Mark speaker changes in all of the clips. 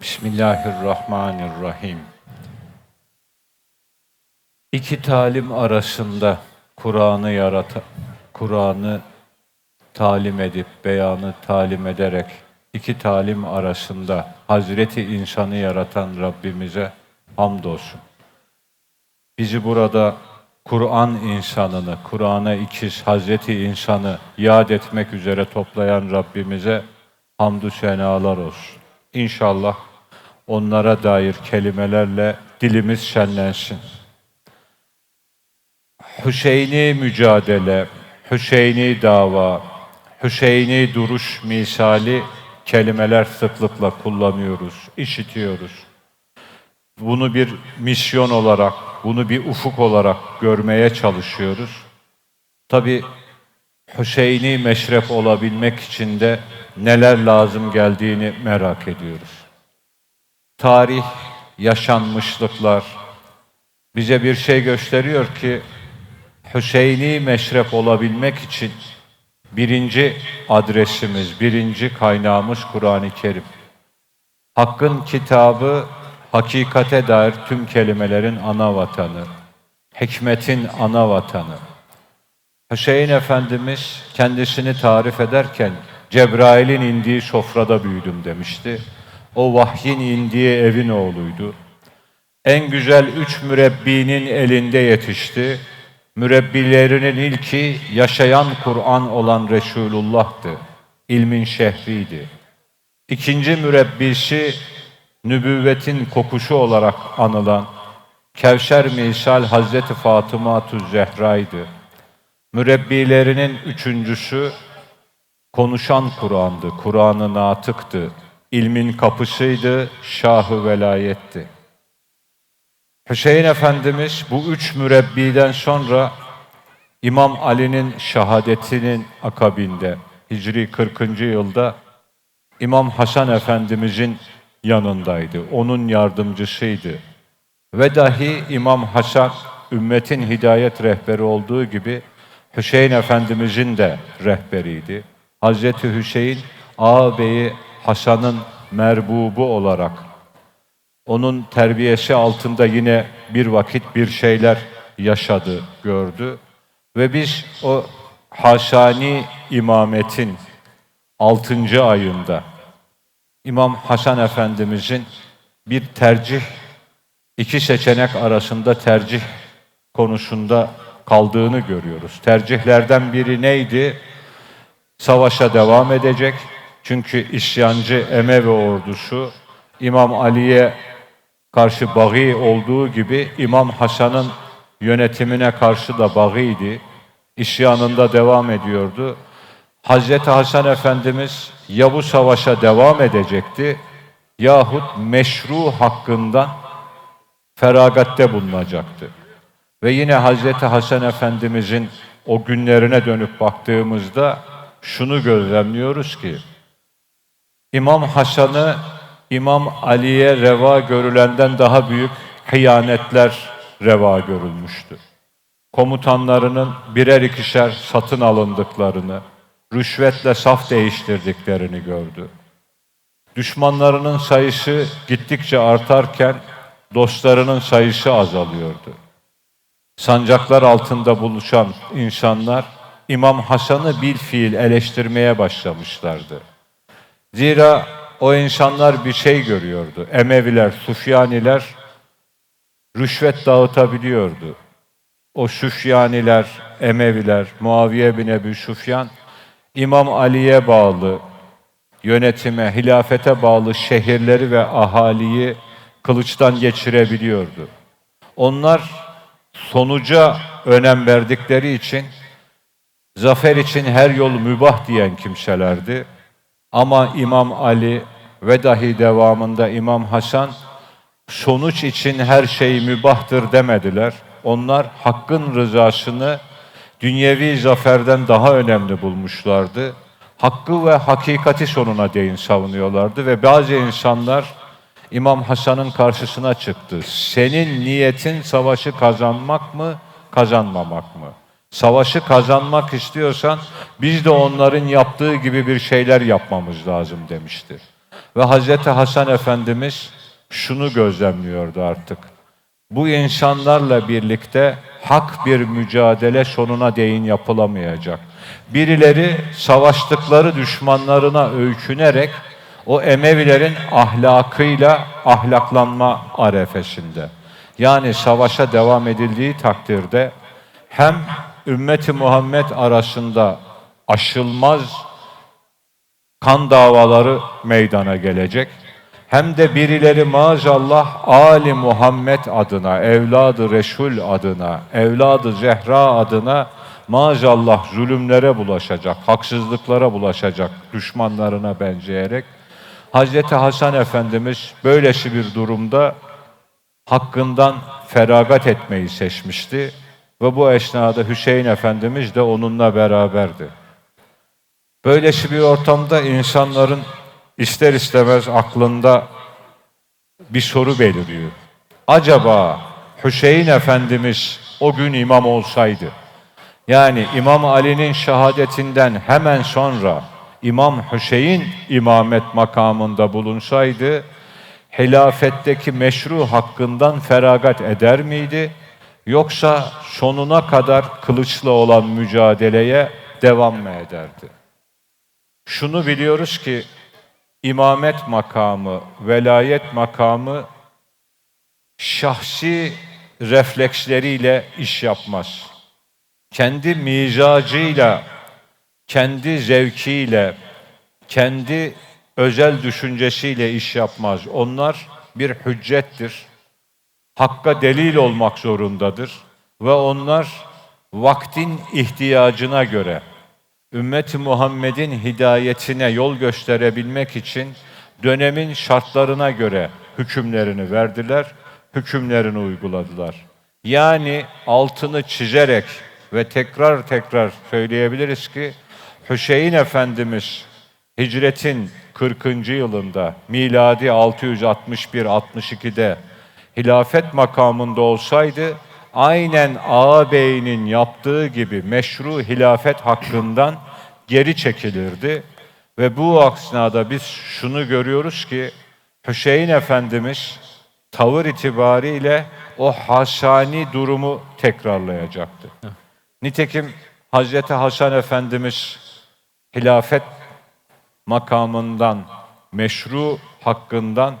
Speaker 1: Bismillahirrahmanirrahim. İki talim arasında Kur'an'ı yarata, Kur'an'ı talim edip, beyanı talim ederek iki talim arasında Hazreti insanı yaratan Rabbimize hamdolsun. Bizi burada Kur'an insanını, Kur'an'a ikiz Hazreti insanı yad etmek üzere toplayan Rabbimize hamdü senalar olsun. İnşallah onlara dair kelimelerle dilimiz şenlensin. Hüseyni mücadele, Hüseyni dava, Hüseyni duruş misali kelimeler sıklıkla kullanıyoruz, işitiyoruz. Bunu bir misyon olarak, bunu bir ufuk olarak görmeye çalışıyoruz. Tabi Hüseyni meşrep olabilmek için de neler lazım geldiğini merak ediyoruz. Tarih, yaşanmışlıklar bize bir şey gösteriyor ki Hüseyni meşrep olabilmek için birinci adresimiz, birinci kaynağımız Kur'an-ı Kerim. Hakkın kitabı hakikate dair tüm kelimelerin ana vatanı, hikmetin ana vatanı. Hüseyin Efendimiz kendisini tarif ederken Cebrail'in indiği sofrada büyüdüm demişti. O vahyin indiği evin oğluydu. En güzel üç mürebbinin elinde yetişti. Mürebbilerinin ilki yaşayan Kur'an olan Resulullah'tı. İlmin şehriydi. İkinci mürebbisi nübüvvetin kokuşu olarak anılan Kevser misal Hazreti Fatıma Zehra'ydı. Mürebbilerinin üçüncüsü konuşan Kur'an'dı, Kur'an'ı natıktı, ilmin kapısıydı, şahı velayetti. Hüseyin Efendimiz bu üç mürebbiden sonra İmam Ali'nin şehadetinin akabinde Hicri 40. yılda İmam Hasan Efendimizin yanındaydı. Onun yardımcısıydı. Ve dahi İmam Hasan ümmetin hidayet rehberi olduğu gibi Hüseyin Efendimizin de rehberiydi. Hazreti Hüseyin ağabeyi Hasan'ın merbubu olarak onun terbiyesi altında yine bir vakit bir şeyler yaşadı, gördü. Ve biz o Haşani imametin 6. ayında İmam Hasan Efendimizin bir tercih, iki seçenek arasında tercih konusunda kaldığını görüyoruz. Tercihlerden biri neydi? Savaşa devam edecek. Çünkü isyancı Emevi ordusu İmam Ali'ye karşı bagi olduğu gibi İmam Hasan'ın yönetimine karşı da bagiydi. İsyanında devam ediyordu. Hazreti Hasan Efendimiz ya bu savaşa devam edecekti yahut meşru hakkından feragatte bulunacaktı. Ve yine Hazreti Hasan Efendimizin o günlerine dönüp baktığımızda şunu gözlemliyoruz ki İmam Hasan'ı İmam Ali'ye reva görülenden daha büyük hıyanetler reva görülmüştü. Komutanlarının birer ikişer satın alındıklarını, rüşvetle saf değiştirdiklerini gördü. Düşmanlarının sayısı gittikçe artarken dostlarının sayısı azalıyordu. Sancaklar altında buluşan insanlar İmam Hasan'ı bil fiil eleştirmeye başlamışlardı. Zira o insanlar bir şey görüyordu. Emeviler, Sufyaniler rüşvet dağıtabiliyordu. O Süfyaniler, Emeviler, Muaviye bin Ebu Süfyan İmam Ali'ye bağlı yönetime, hilafete bağlı şehirleri ve ahaliyi kılıçtan geçirebiliyordu. Onlar sonuca önem verdikleri için zafer için her yol mübah diyen kimselerdi. Ama İmam Ali ve dahi devamında İmam Hasan sonuç için her şey mübahtır demediler. Onlar hakkın rızasını dünyevi zaferden daha önemli bulmuşlardı. Hakkı ve hakikati sonuna değin savunuyorlardı ve bazı insanlar İmam Hasan'ın karşısına çıktı. Senin niyetin savaşı kazanmak mı, kazanmamak mı? Savaşı kazanmak istiyorsan biz de onların yaptığı gibi bir şeyler yapmamız lazım demiştir. Ve Hazreti Hasan Efendimiz şunu gözlemliyordu artık. Bu insanlarla birlikte hak bir mücadele sonuna değin yapılamayacak. Birileri savaştıkları düşmanlarına öykünerek o Emevilerin ahlakıyla ahlaklanma arefesinde. Yani savaşa devam edildiği takdirde hem ümmeti Muhammed arasında aşılmaz kan davaları meydana gelecek. Hem de birileri maazallah Ali Muhammed adına, evladı Resul adına, evladı Zehra adına maazallah zulümlere bulaşacak, haksızlıklara bulaşacak düşmanlarına benzeyerek Hazreti Hasan Efendimiz böylesi bir durumda hakkından feragat etmeyi seçmişti ve bu esnada Hüseyin Efendimiz de onunla beraberdi. Böylesi bir ortamda insanların ister istemez aklında bir soru beliriyor. Acaba Hüseyin Efendimiz o gün imam olsaydı, yani İmam Ali'nin şehadetinden hemen sonra İmam Hüseyin imamet makamında bulunsaydı, hilafetteki meşru hakkından feragat eder miydi? Yoksa sonuna kadar kılıçla olan mücadeleye devam mı ederdi? Şunu biliyoruz ki imamet makamı, velayet makamı şahsi refleksleriyle iş yapmaz. Kendi mizacıyla, kendi zevkiyle, kendi özel düşüncesiyle iş yapmaz. Onlar bir hüccettir. Hakka delil olmak zorundadır ve onlar vaktin ihtiyacına göre ümmeti Muhammed'in hidayetine yol gösterebilmek için dönemin şartlarına göre hükümlerini verdiler, hükümlerini uyguladılar. Yani altını çizerek ve tekrar tekrar söyleyebiliriz ki Hüseyin Efendimiz hicretin 40. yılında miladi 661-62'de hilafet makamında olsaydı aynen ağabeyinin yaptığı gibi meşru hilafet hakkından geri çekilirdi. Ve bu aksnada biz şunu görüyoruz ki Hüseyin Efendimiz tavır itibariyle o hasani durumu tekrarlayacaktı. Nitekim Hazreti Hasan Efendimiz hilafet makamından, meşru hakkından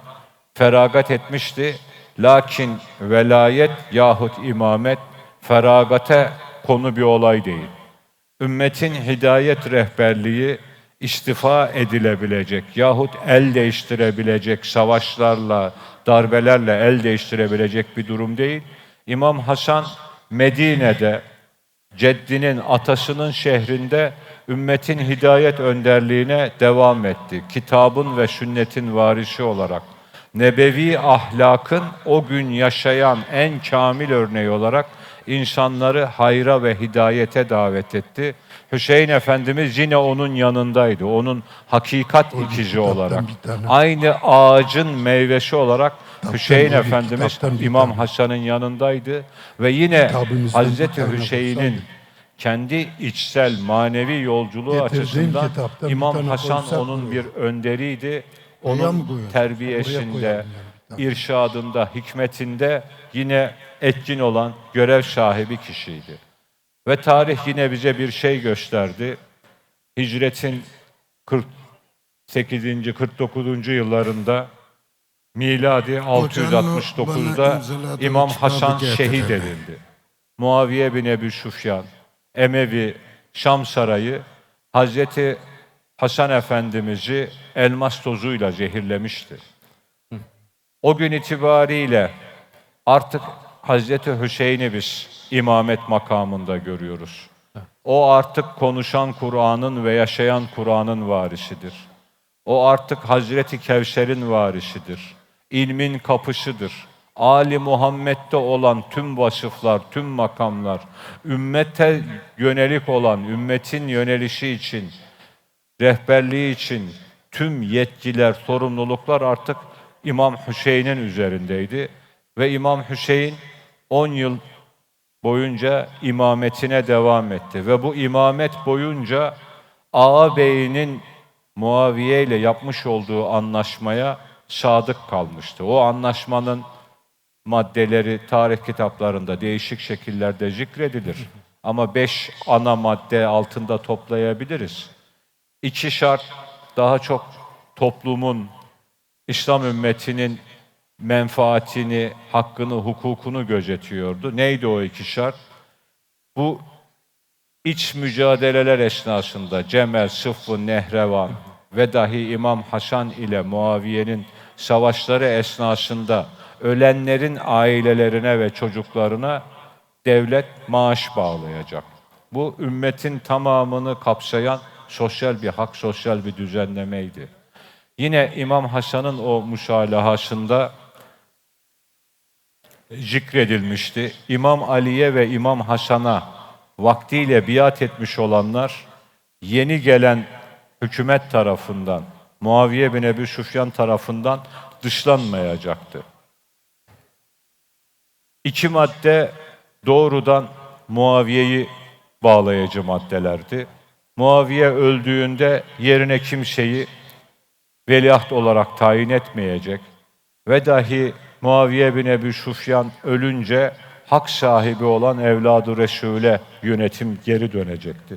Speaker 1: feragat etmişti. Lakin velayet yahut imamet feragate konu bir olay değil. Ümmetin hidayet rehberliği istifa edilebilecek yahut el değiştirebilecek savaşlarla, darbelerle el değiştirebilecek bir durum değil. İmam Hasan Medine'de ceddinin atasının şehrinde ümmetin hidayet önderliğine devam etti. Kitabın ve sünnetin varisi olarak nebevi ahlakın o gün yaşayan en kamil örneği olarak insanları hayra ve hidayete davet etti. Hüseyin Efendimiz yine onun yanındaydı. Onun hakikat
Speaker 2: O
Speaker 1: ikizi olarak. Aynı ağacın meyvesi olarak Hüseyin Efendimiz İmam. Hasan'ın yanındaydı ve yine Hazreti Hüseyin'in kendi içsel manevi yolculuğu
Speaker 2: Getirdiğim
Speaker 1: açısından İmam Hasan onun bir önderiydi. Onun
Speaker 2: koyalım yani.
Speaker 1: irşadında, hikmetinde yine etkin olan görev sahibi kişiydi. Ve tarih yine bize bir şey gösterdi. Hicretin 48. 49. yıllarında miladi
Speaker 2: Hocanın o
Speaker 1: 669'da
Speaker 2: bana imzaladığı
Speaker 1: İmam Hasan şehit edildi. Muaviye bin Ebu Süfyan, Emevi, Şam Sarayı Hazreti Hasan Efendimiz'i elmas tozuyla zehirlemişti. O gün itibariyle artık Hazreti Hüseyin'i biz imamet makamında görüyoruz. O artık konuşan Kur'an'ın ve yaşayan Kur'an'ın varisidir. O artık Hazreti Kevser'in varisidir. İlmin kapışıdır. Ali Muhammed'de olan tüm vasıflar, tüm makamlar, ümmete yönelik olan, ümmetin yönelişi için, rehberliği için tüm yetkiler, sorumluluklar artık İmam Hüseyin'in üzerindeydi. Ve İmam Hüseyin 10 yıl boyunca imametine devam etti. Ve bu imamet boyunca ağabeyinin Muaviye ile yapmış olduğu anlaşmaya sadık kalmıştı. O anlaşmanın maddeleri tarih kitaplarında değişik şekillerde zikredilir. Ama beş ana madde altında toplayabiliriz. İki şart daha çok toplumun, İslam ümmetinin menfaatini, hakkını, hukukunu gözetiyordu. Neydi o iki şart? Bu iç mücadeleler esnasında Cemel, Sıffın, Nehrevan ve dahi İmam Hasan ile Muaviye'nin savaşları esnasında ölenlerin ailelerine ve çocuklarına devlet maaş bağlayacak. Bu ümmetin tamamını kapsayan sosyal bir hak, sosyal bir düzenlemeydi. Yine İmam Hasan'ın o muşalahasında zikredilmişti. İmam Ali'ye ve İmam Hasan'a vaktiyle biat etmiş olanlar yeni gelen hükümet tarafından, Muaviye bin Ebu Süfyan tarafından dışlanmayacaktı. İki madde doğrudan Muaviye'yi bağlayıcı maddelerdi. Muaviye öldüğünde yerine kimseyi veliaht olarak tayin etmeyecek ve dahi Muaviye bin Ebu Süfyan ölünce hak sahibi olan evladı Resul'e yönetim geri dönecekti.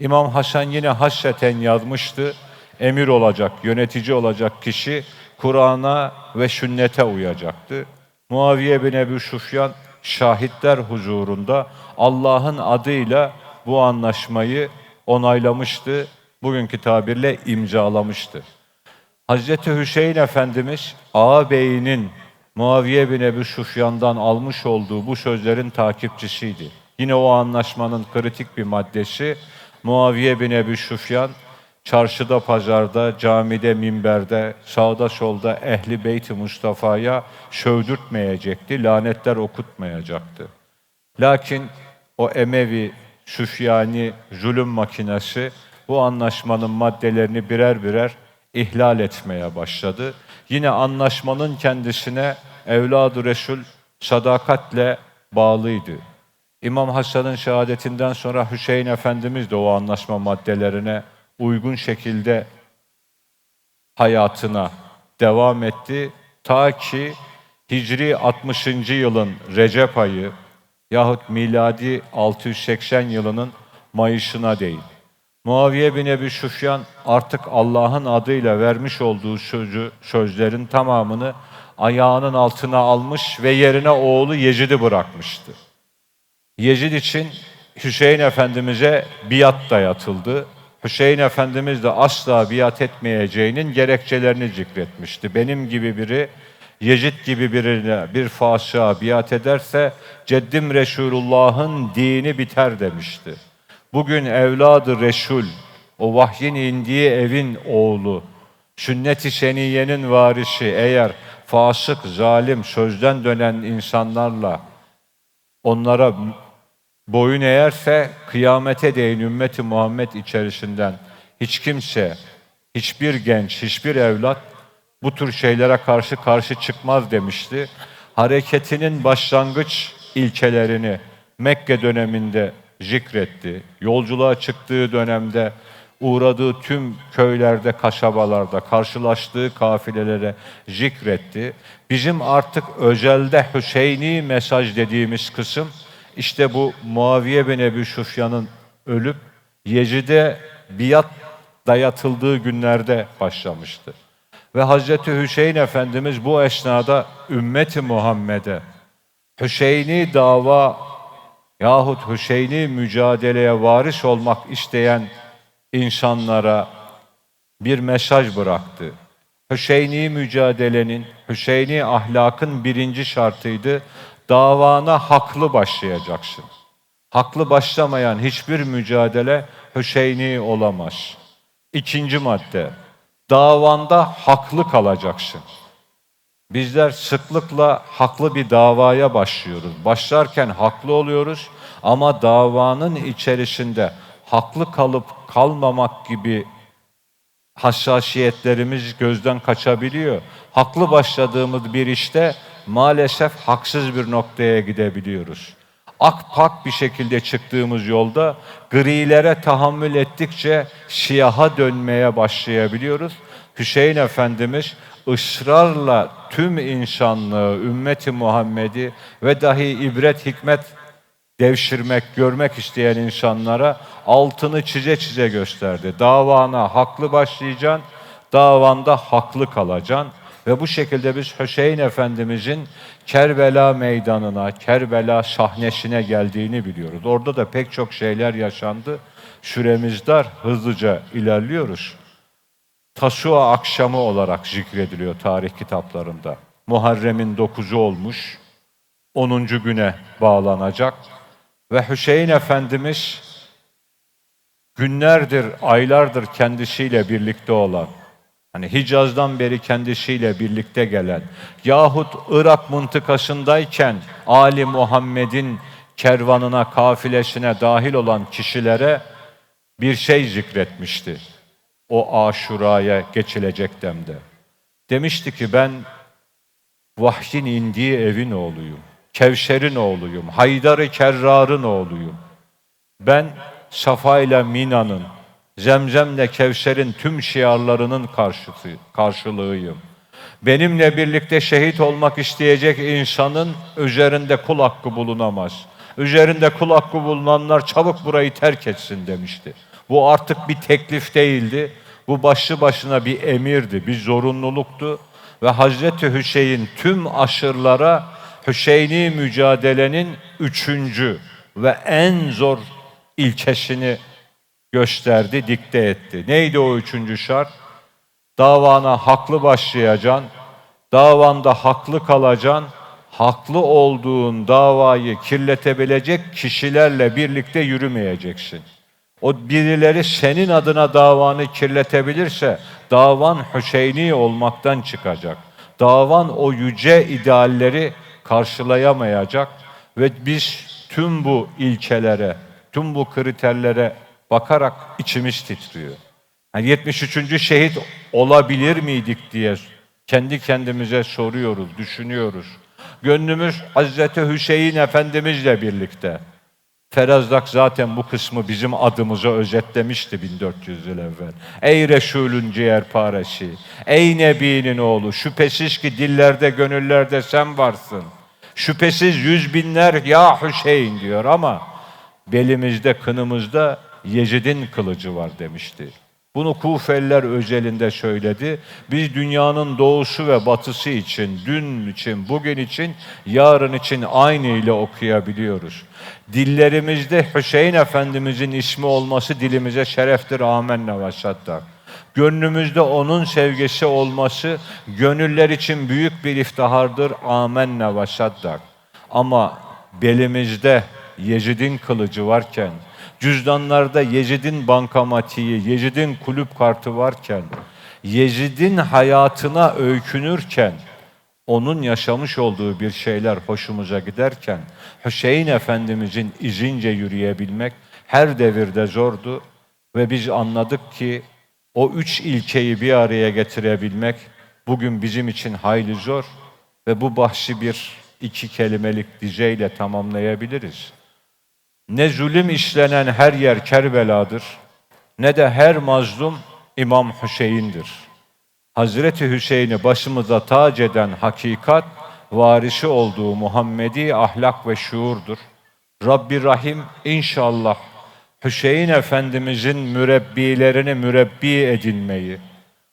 Speaker 1: İmam Hasan yine hasreten yazmıştı. Emir olacak, yönetici olacak kişi Kur'an'a ve sünnete uyacaktı. Muaviye bin Ebu Süfyan şahitler huzurunda Allah'ın adıyla bu anlaşmayı onaylamıştı. Bugünkü tabirle imzalamıştı. Hazreti Hüseyin Efendimiz ağabeyinin Muaviye bin Ebu Süfyan'dan almış olduğu bu sözlerin takipçisiydi. Yine o anlaşmanın kritik bir maddesi Muaviye bin Ebu Süfyan çarşıda, pazarda, camide, minberde, sağda solda ehli beyt-i Mustafa'ya sövdürtmeyecekti, lanetler okutmayacaktı. Lakin o Emevi, Süfyani zulüm makinesi bu anlaşmanın maddelerini birer birer ihlal etmeye başladı. Yine anlaşmanın kendisine evladı Resul sadakatle bağlıydı. İmam Hasan'ın şehadetinden sonra Hüseyin Efendimiz de o anlaşma maddelerine uygun şekilde hayatına devam etti. Ta ki Hicri 60. yılın Recep ayı yahut miladi 680 yılının Mayıs'ına değil. Muaviye bin Ebu Süfyan artık Allah'ın adıyla vermiş olduğu sözlerin tamamını ayağının altına almış ve yerine oğlu Yecid'i bırakmıştı. Yezid için Hüseyin Efendimiz'e biat dayatıldı. Hüseyin Efendimiz de asla biat etmeyeceğinin gerekçelerini zikretmişti. Benim gibi biri Yezid gibi birine bir fasığa biat ederse ceddim Resulullah'ın dini biter demişti. Bugün evladı Resul, o vahyin indiği evin oğlu, sünnet-i seniyenin varisi eğer fasık, zalim, sözden dönen insanlarla onlara boyun eğerse kıyamete değin ümmeti Muhammed içerisinden hiç kimse, hiçbir genç, hiçbir evlat bu tür şeylere karşı karşı çıkmaz demişti. Hareketinin başlangıç ilkelerini Mekke döneminde zikretti. Yolculuğa çıktığı dönemde uğradığı tüm köylerde, kasabalarda karşılaştığı kafilelere zikretti. Bizim artık özelde Hüseyini mesaj dediğimiz kısım işte bu Muaviye bin Ebu Süfyan'ın ölüp Yecid'e biat dayatıldığı günlerde başlamıştı. Ve Hazreti Hüseyin Efendimiz bu esnada ümmeti Muhammed'e Hüseyini dava yahut Hüseyini mücadeleye varis olmak isteyen insanlara bir mesaj bıraktı. Hüseyini mücadelenin, Hüseyini ahlakın birinci şartıydı. Davana haklı başlayacaksın. Haklı başlamayan hiçbir mücadele Hüseyini olamaz. İkinci madde, davanda haklı kalacaksın. Bizler sıklıkla haklı bir davaya başlıyoruz. Başlarken haklı oluyoruz ama davanın içerisinde haklı kalıp kalmamak gibi hassasiyetlerimiz gözden kaçabiliyor. Haklı başladığımız bir işte maalesef haksız bir noktaya gidebiliyoruz. Akpak bir şekilde çıktığımız yolda grilere tahammül ettikçe siyaha dönmeye başlayabiliyoruz. Hüseyin Efendimiz ısrarla tüm insanlığı, ümmeti Muhammed'i ve dahi ibret hikmet devşirmek, görmek isteyen insanlara altını çize çize gösterdi. Davana haklı başlayacaksın, davanda haklı kalacaksın. Ve bu şekilde biz Hüseyin Efendimizin Kerbela meydanına, Kerbela sahnesine geldiğini biliyoruz. Orada da pek çok şeyler yaşandı. Süremiz dar, hızlıca ilerliyoruz. Tasua akşamı olarak zikrediliyor tarih kitaplarında. Muharrem'in 9'u olmuş, 10. güne bağlanacak ve Hüseyin Efendimiz günlerdir, aylardır kendisiyle birlikte olan, hani Hicaz'dan beri kendisiyle birlikte gelen, yahut Irak mıntıkasındayken Ali Muhammed'in kervanına, kafilesine dahil olan kişilere bir şey zikretmişti. O aşuraya geçilecek demde. Demişti ki ben vahyin indiği evin oğluyum. Kevser'in oğluyum. Haydar-ı Kerrar'ın oğluyum. Ben Safa ile Mina'nın, Zemzem'le Kevser'in tüm şiarlarının karşısı, karşılığıyım. Benimle birlikte şehit olmak isteyecek insanın üzerinde kul hakkı bulunamaz. Üzerinde kul hakkı bulunanlar çabuk burayı terk etsin demişti. Bu artık bir teklif değildi. Bu başlı başına bir emirdi, bir zorunluluktu. Ve Hazreti Hüseyin tüm aşırlara Hüseyini mücadelenin üçüncü ve en zor ilkesini gösterdi, dikte etti. Neydi o üçüncü şart? Davana haklı başlayacaksın, davanda haklı kalacaksın, haklı olduğun davayı kirletebilecek kişilerle birlikte yürümeyeceksin. O birileri senin adına davanı kirletebilirse davan Hüseyini olmaktan çıkacak. Davan o yüce idealleri karşılayamayacak ve biz tüm bu ilkelere, tüm bu kriterlere bakarak içimiz titriyor. Yani 73. şehit olabilir miydik diye kendi kendimize soruyoruz, düşünüyoruz. Gönlümüz Hazreti Hüseyin Efendimizle birlikte. Ferazdak zaten bu kısmı bizim adımıza özetlemişti 1400 yıl evvel. Ey Resulün ciğerparesi, ey Nebi'nin oğlu, şüphesiz ki dillerde, gönüllerde sen varsın. Şüphesiz yüz binler ya Hüseyin diyor ama belimizde, kınımızda Yezid'in kılıcı var demişti. Bunu Kufeliler özelinde söyledi. Biz dünyanın doğusu ve batısı için, dün için, bugün için, yarın için aynı ile okuyabiliyoruz. Dillerimizde Hüseyin Efendimizin ismi olması dilimize şereftir. Amenna ve. Gönlümüzde onun sevgisi olması gönüller için büyük bir iftihardır. Amenna ve. Ama belimizde Yezid'in kılıcı varken, cüzdanlarda Yezid'in bankamatiği, Yezid'in kulüp kartı varken, Yezid'in hayatına öykünürken, onun yaşamış olduğu bir şeyler hoşumuza giderken, Hüseyin Efendimizin izince yürüyebilmek her devirde zordu ve biz anladık ki o üç ilkeyi bir araya getirebilmek bugün bizim için hayli zor ve bu bahsi bir iki kelimelik dizeyle tamamlayabiliriz. Ne zulüm işlenen her yer Kerbela'dır, ne de her mazlum İmam Hüseyin'dir. Hazreti Hüseyin'i başımıza tac eden hakikat, varisi olduğu Muhammedi ahlak ve şuurdur. Rabbi Rahim inşallah Hüseyin Efendimizin mürebbilerini mürebbi edinmeyi,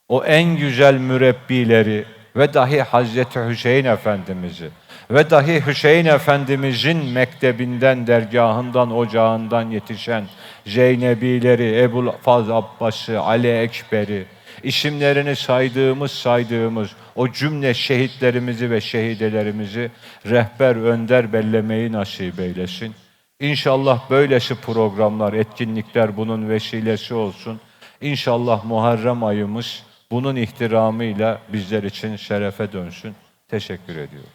Speaker 1: o en güzel mürebbileri ve dahi Hazreti Hüseyin Efendimiz'i ve dahi Hüseyin Efendimizin mektebinden, dergahından, ocağından yetişen Zeynebileri, Ebu Faz Abbas'ı, Ali Ekber'i, isimlerini saydığımız saydığımız o cümle şehitlerimizi ve şehidelerimizi rehber önder bellemeyi nasip eylesin. İnşallah böylesi programlar, etkinlikler bunun vesilesi olsun. İnşallah Muharrem ayımız bunun ihtiramıyla bizler için şerefe dönsün. Teşekkür ediyorum.